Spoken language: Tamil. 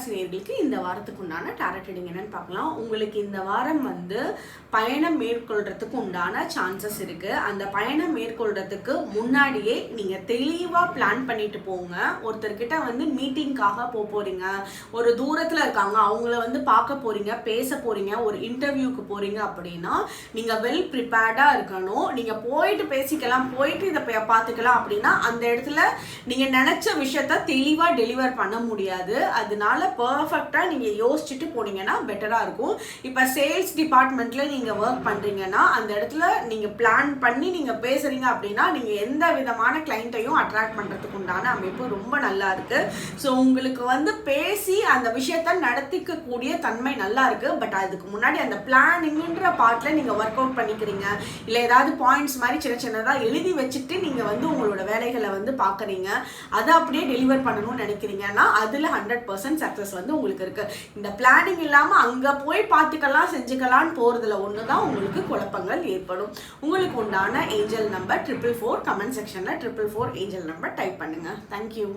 கன்னிராசி நேர்களுக்கு இந்த வாரத்துக்கு உண்டான டேரட் ரீடிங் என்னன்னு பார்க்கலாம். உங்களுக்கு இந்த வாரம் வந்து பயணம் மேற்கொள்றதுக்கு உண்டான சான்சஸ் இருக்கு. அந்த பயணம் மேற்கொள்றதுக்கு முன்னாடியே நீங்க தெளிவா பிளான் பண்ணிட்டு போங்க. ஒருத்தர்கிட்ட வந்து மீட்டிங்காக போக போறீங்க. ஒரு தூரத்துல இருக்காங்க. அவங்கள வந்து பார்க்க போறீங்க பேச போறீங்க ஒரு இன்டர்வியூக்கு போறீங்க அப்படின்னா நீங்க வெல் ப்ரிப்பேர்டா இருக்கணும். நீங்க போயிட்டு பேசிக்கலாம் போயிட்டு இதை பார்த்துக்கலாம் அப்படின்னா அந்த இடத்துல நீங்க நினைச்ச விஷயத்த தெளிவா டெலிவர் பண்ண முடியாது. அதனால பர்ஃபெக்டாக நீங்கள் யோசிச்சுட்டு போனீங்கன்னா பெட்டராக இருக்கும். இப்போ சேல்ஸ் டிபார்ட்மெண்ட்டில் நீங்கள் ஒர்க் பண்ணுறீங்கன்னா அந்த இடத்துல நீங்கள் பிளான் பண்ணி நீங்கள் பேசுகிறீங்க அப்படின்னா நீங்கள் எந்த விதமான கிளைண்ட்டையும் அட்ராக்ட் பண்ணுறதுக்கு உண்டான அமைப்பு ரொம்ப நல்லா இருக்குது ஸோ உங்களுக்கு வந்து பேசி அந்த விஷயத்த நடத்திக்கக்கூடிய தன்மை நல்லா இருக்குது பட் அதுக்கு முன்னாடி அந்த பிளானிங்ன்ற பார்ட்டில் நீங்கள் ஒர்க் அவுட் பண்ணிக்கிறீங்க. இல்லை ஏதாவது பாயிண்ட்ஸ் மாதிரி சின்ன சின்னதாக எழுதி வச்சுட்டு நீங்கள் வந்து உங்களோட வேலைகளை வந்து பார்க்குறீங்க. அதை அப்படியே டெலிவர் பண்ணணும்னு நினைக்கிறீங்கன்னா அதில் ஹண்ட்ரட் பர்சன்ட் சக்ஸஸ் வந்து உங்களுக்கு இருக்கு. இந்த பிளானிங் இல்லாம அங்க போய் பார்த்துக்கலாம் செஞ்சுக்கலாம்னு போறதுல ஒன்று தான் உங்களுக்கு குழப்பங்கள் ஏற்படும். உங்களுக்கு உண்டான angel number triple four comment செக்ஷன்ல triple four angel number type பண்ணுங்க. Thank you